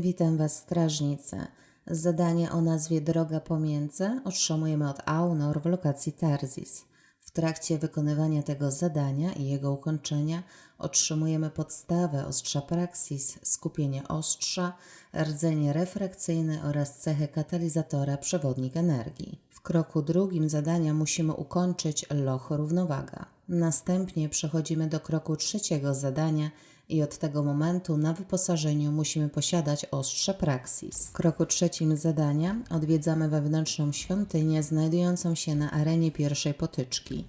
Witam Was, strażnicy. Zadanie o nazwie Droga pomiędzy otrzymujemy od Aunor w lokacji Tarzis. W trakcie wykonywania tego zadania i jego ukończenia otrzymujemy podstawę ostrza Praxis, skupienie ostrza, rdzenie refrakcyjny oraz cechę katalizatora przewodnik energii. W kroku drugim zadania musimy ukończyć loch równowaga. Następnie przechodzimy do kroku trzeciego zadania i od tego momentu na wyposażeniu musimy posiadać ostrze Praxis. W kroku trzecim zadania odwiedzamy wewnętrzną świątynię znajdującą się na arenie pierwszej potyczki.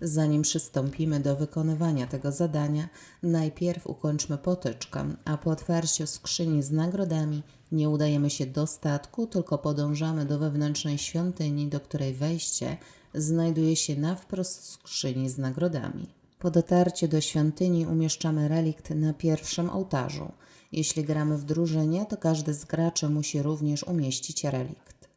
Zanim przystąpimy do wykonywania tego zadania, najpierw ukończmy potyczkę, a po otwarciu skrzyni z nagrodami nie udajemy się do statku, tylko podążamy do wewnętrznej świątyni, do której wejście znajduje się na wprost skrzyni z nagrodami. Po dotarciu do świątyni umieszczamy relikt na pierwszym ołtarzu. Jeśli gramy w drużynie, to każdy z graczy musi również umieścić relikt.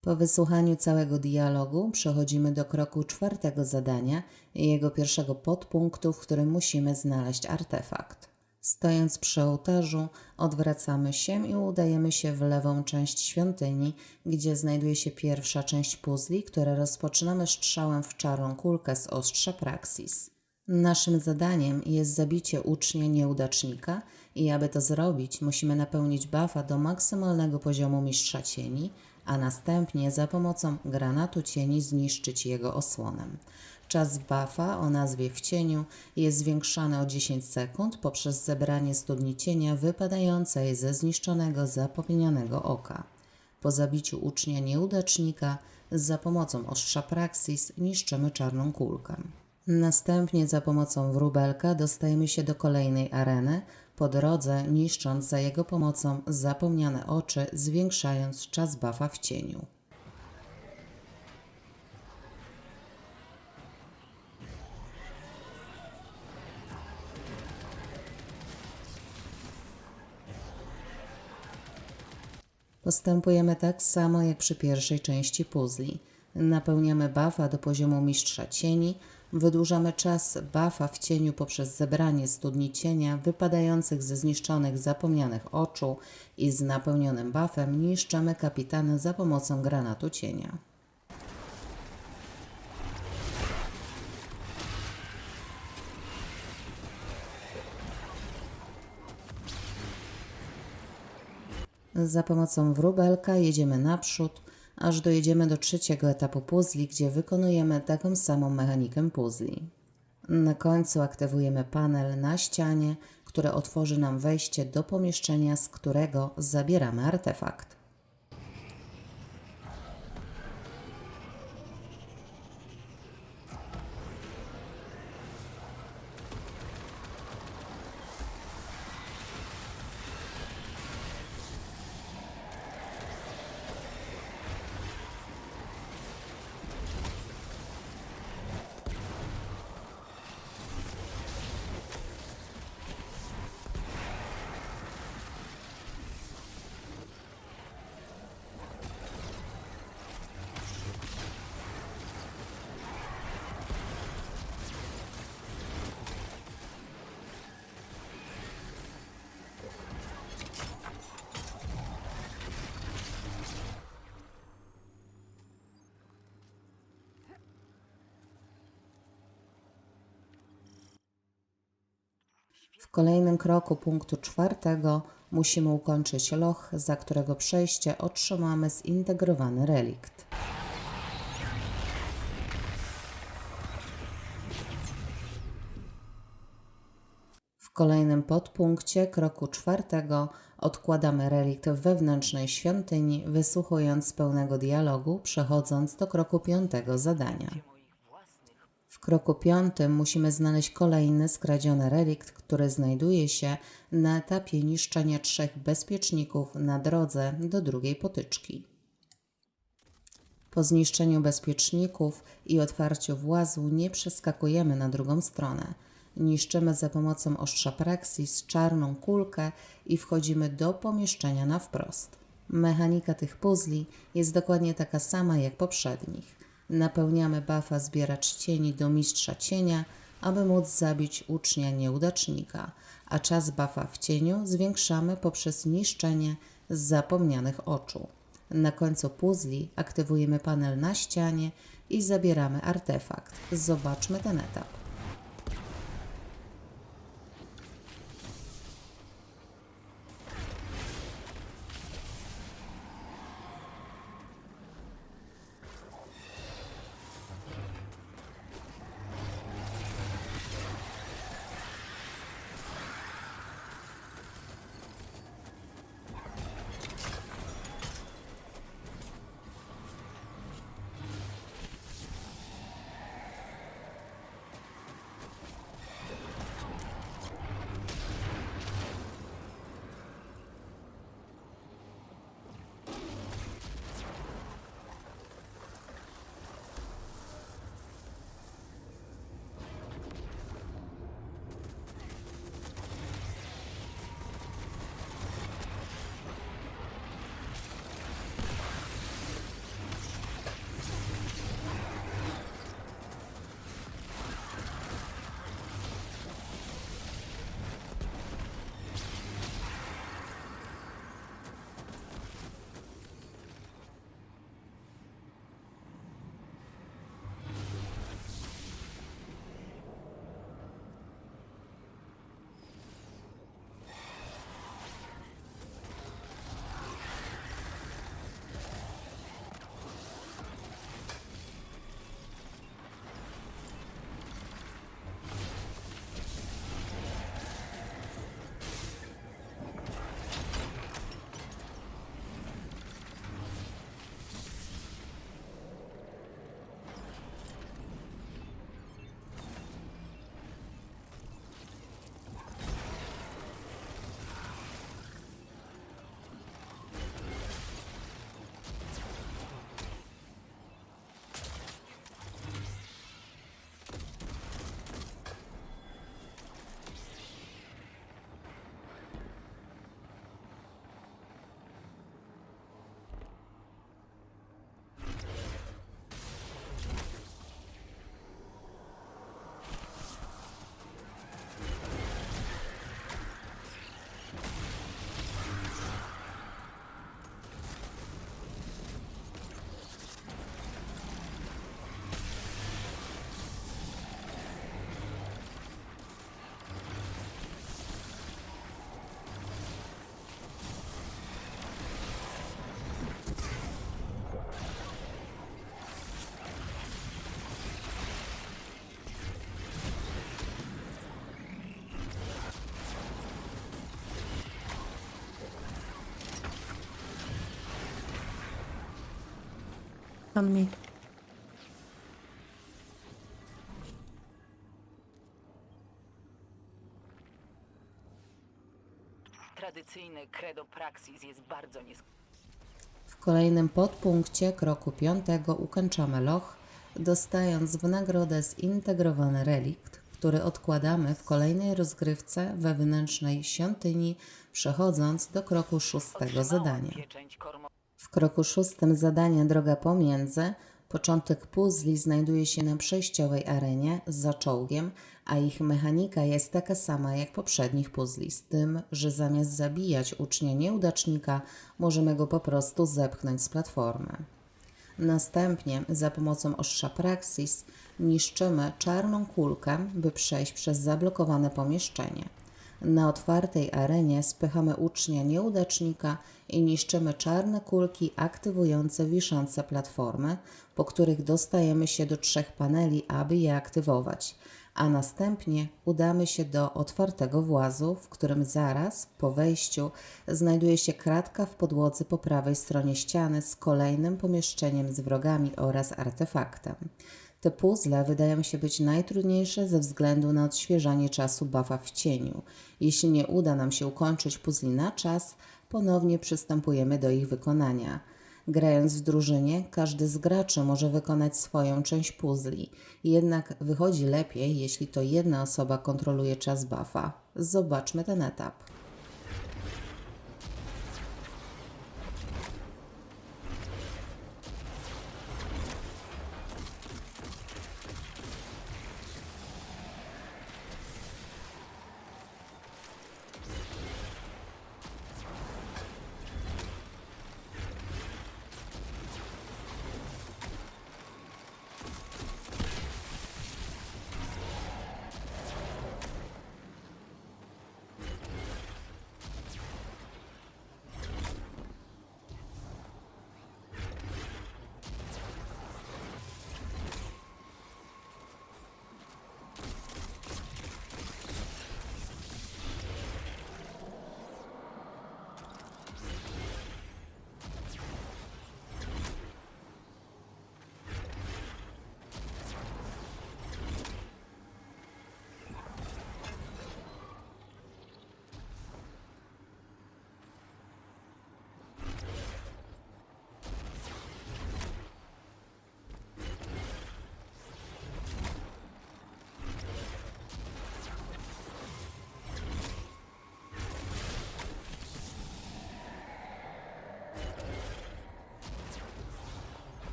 Po wysłuchaniu całego dialogu przechodzimy do kroku czwartego zadania i jego pierwszego podpunktu, w którym musimy znaleźć artefakt. Stojąc przy ołtarzu, odwracamy się i udajemy się w lewą część świątyni, gdzie znajduje się pierwsza część puzli, które rozpoczynamy strzałem w czarną kulkę z ostrza Praxis. Naszym zadaniem jest zabicie ucznia nieudacznika i aby to zrobić, musimy napełnić buffa do maksymalnego poziomu mistrza cieni, a następnie za pomocą granatu cieni zniszczyć jego osłonę. Czas buffa o nazwie w cieniu jest zwiększany o 10 sekund poprzez zebranie studni cienia wypadającej ze zniszczonego zapomnianego oka. Po zabiciu ucznia nieudacznika za pomocą ostrza Praxis niszczymy czarną kulkę. Następnie za pomocą wróbelka dostajemy się do kolejnej areny, po drodze niszcząc za jego pomocą zapomniane oczy, zwiększając czas buffa w cieniu. Postępujemy tak samo jak przy pierwszej części puzli. Napełniamy buffa do poziomu mistrza cieni, wydłużamy czas buffa w cieniu poprzez zebranie studni cienia wypadających ze zniszczonych zapomnianych oczu i z napełnionym buffem niszczymy kapitana za pomocą granatu cienia. Za pomocą wróbelka jedziemy naprzód, aż dojedziemy do trzeciego etapu puzli, gdzie wykonujemy taką samą mechanikę puzli. Na końcu aktywujemy panel na ścianie, który otworzy nam wejście do pomieszczenia, z którego zabieramy artefakt. Kolejnym kroku punktu czwartego musimy ukończyć loch, za którego przejście otrzymamy zintegrowany relikt. W kolejnym podpunkcie kroku czwartego odkładamy relikt w wewnętrznej świątyni, wysłuchując pełnego dialogu, przechodząc do kroku piątego zadania. Kroku piątym musimy znaleźć kolejny skradziony relikt, który znajduje się na etapie niszczenia trzech bezpieczników na drodze do drugiej potyczki. Po zniszczeniu bezpieczników i otwarciu włazu nie przeskakujemy na drugą stronę. Niszczymy za pomocą ostrza Praxis czarną kulkę i wchodzimy do pomieszczenia na wprost. Mechanika tych puzli jest dokładnie taka sama jak poprzednich. Napełniamy buffa zbieracz cieni do mistrza cienia, aby móc zabić ucznia nieudacznika, a czas buffa w cieniu zwiększamy poprzez niszczenie zapomnianych oczu. Na końcu puzli aktywujemy panel na ścianie i zabieramy artefakt. Zobaczmy ten etap. On. Tradycyjny credo praxis jest bardzo nisko. W kolejnym podpunkcie kroku piątego ukończamy loch, dostając w nagrodę zintegrowany relikt, który odkładamy w kolejnej rozgrywce wewnętrznej świątyni, przechodząc do kroku szóstego zadania. Pieczęć kormo... W kroku szóstym zadania Droga Pomiędzy początek puzli znajduje się na przejściowej arenie za czołgiem, a ich mechanika jest taka sama jak poprzednich puzli, z tym, że zamiast zabijać ucznia nieudacznika, możemy go po prostu zepchnąć z platformy. Następnie za pomocą ostrza Praxis niszczymy czarną kulkę, by przejść przez zablokowane pomieszczenie. Na otwartej arenie spychamy ucznia nieudacznika i niszczymy czarne kulki aktywujące wiszące platformy, po których dostajemy się do trzech paneli, aby je aktywować, a następnie udamy się do otwartego włazu, w którym zaraz po wejściu znajduje się kratka w podłodze po prawej stronie ściany z kolejnym pomieszczeniem z wrogami oraz artefaktem. Te puzzle wydają się być najtrudniejsze ze względu na odświeżanie czasu buffa w cieniu. Jeśli nie uda nam się ukończyć puzli na czas, ponownie przystępujemy do ich wykonania. Grając w drużynie, każdy z graczy może wykonać swoją część puzli, jednak wychodzi lepiej, jeśli to jedna osoba kontroluje czas buffa. Zobaczmy ten etap.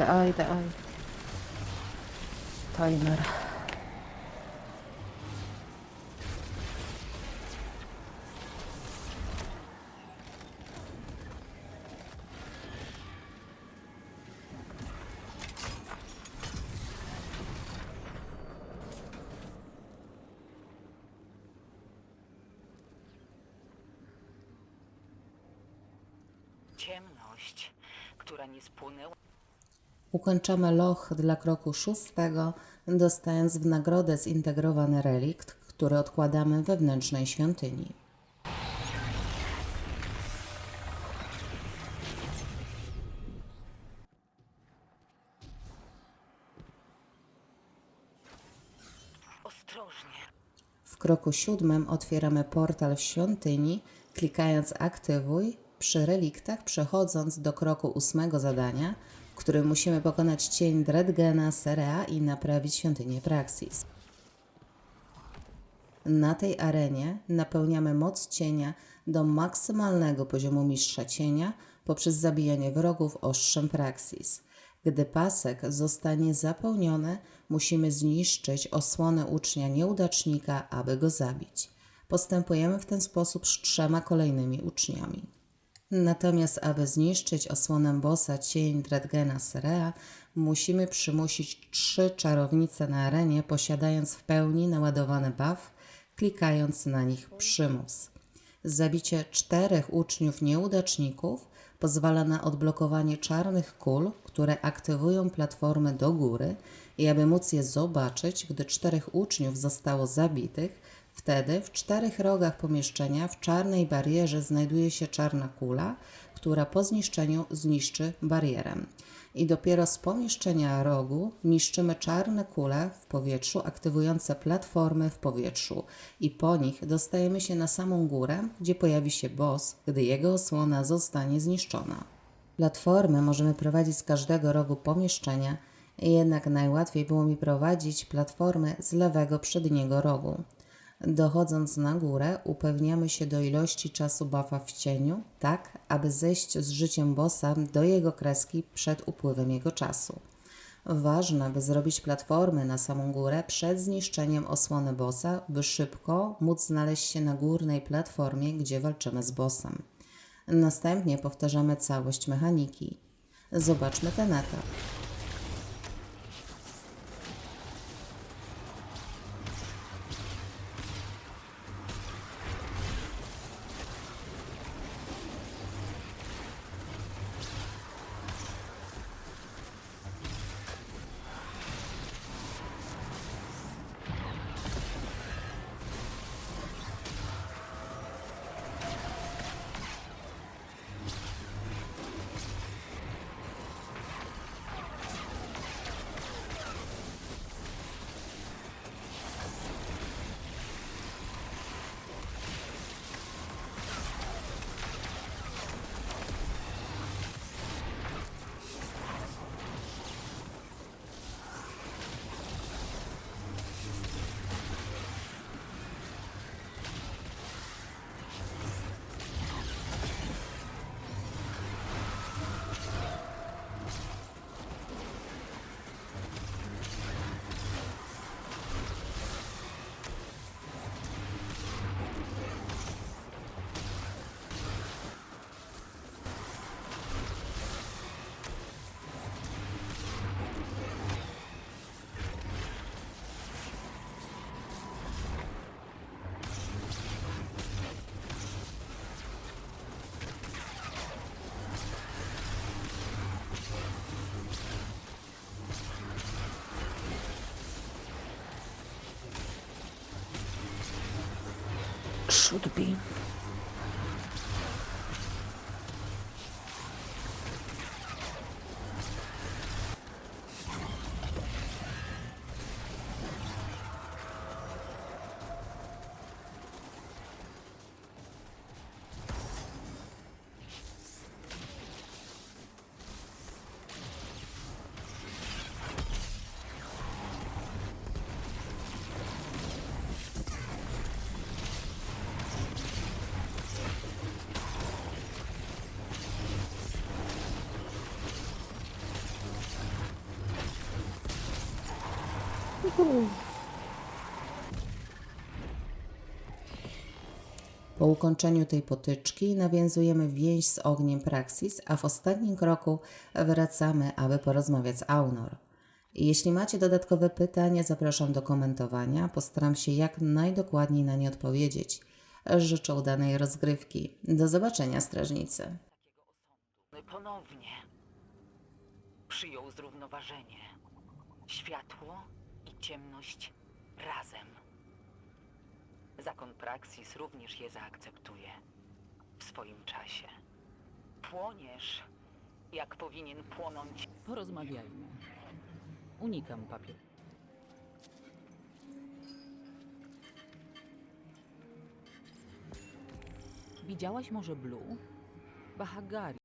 Idę A, idę A. Timer. Ciemność, która nie spłynęła Ukończamy loch dla kroku szóstego, dostając w nagrodę zintegrowany relikt, który odkładamy we wnętrznej świątyni. ostrożnie. W kroku siódmym otwieramy portal w świątyni, klikając aktywuj przy reliktach, przechodząc do kroku ósmego zadania, którym musimy pokonać cień Dredgena Serea i naprawić świątynię Praxis. Na tej arenie napełniamy moc cienia do maksymalnego poziomu mistrza cienia poprzez zabijanie wrogów ostrzem Praxis. Gdy pasek zostanie zapełniony, musimy zniszczyć osłonę ucznia nieudacznika, aby go zabić. Postępujemy w ten sposób z trzema kolejnymi uczniami. Natomiast, aby zniszczyć osłonę bossa cień Dredgena Serea, musimy przymusić trzy czarownice na arenie, posiadając w pełni naładowany buff, klikając na nich przymus. Zabicie czterech uczniów nieudaczników pozwala na odblokowanie czarnych kul, które aktywują platformę do góry i aby móc je zobaczyć, gdy czterech uczniów zostało zabitych, wtedy w czterech rogach pomieszczenia w czarnej barierze znajduje się czarna kula, która po zniszczeniu zniszczy barierę. I dopiero z pomieszczenia rogu niszczymy czarne kule w powietrzu, aktywujące platformy w powietrzu, i po nich dostajemy się na samą górę, gdzie pojawi się boss, gdy jego osłona zostanie zniszczona. Platformy możemy prowadzić z każdego rogu pomieszczenia, jednak najłatwiej było mi prowadzić platformy z lewego przedniego rogu. Dochodząc na górę, upewniamy się do ilości czasu buffa w cieniu, tak aby zejść z życiem bossa do jego kreski przed upływem jego czasu. Ważne, by zrobić platformy na samą górę przed zniszczeniem osłony bossa, by szybko móc znaleźć się na górnej platformie, gdzie walczymy z bossem. Następnie powtarzamy całość mechaniki. Zobaczmy ten etap. Should be. Po ukończeniu tej potyczki nawiązujemy więź z ogniem Praxis, a w ostatnim kroku wracamy, aby porozmawiać z Aunor. Jeśli macie dodatkowe pytania, zapraszam do komentowania. Postaram się jak najdokładniej na nie odpowiedzieć. Życzę udanej rozgrywki. Do zobaczenia, strażnicy. Ponownie przyjął zrównoważenie. Światło i ciemność razem. Zakon Praxis również je zaakceptuje w swoim czasie. Płoniesz, jak powinien płonąć Porozmawiajmy. Unikam papier. Widziałaś może Blue? Bahagari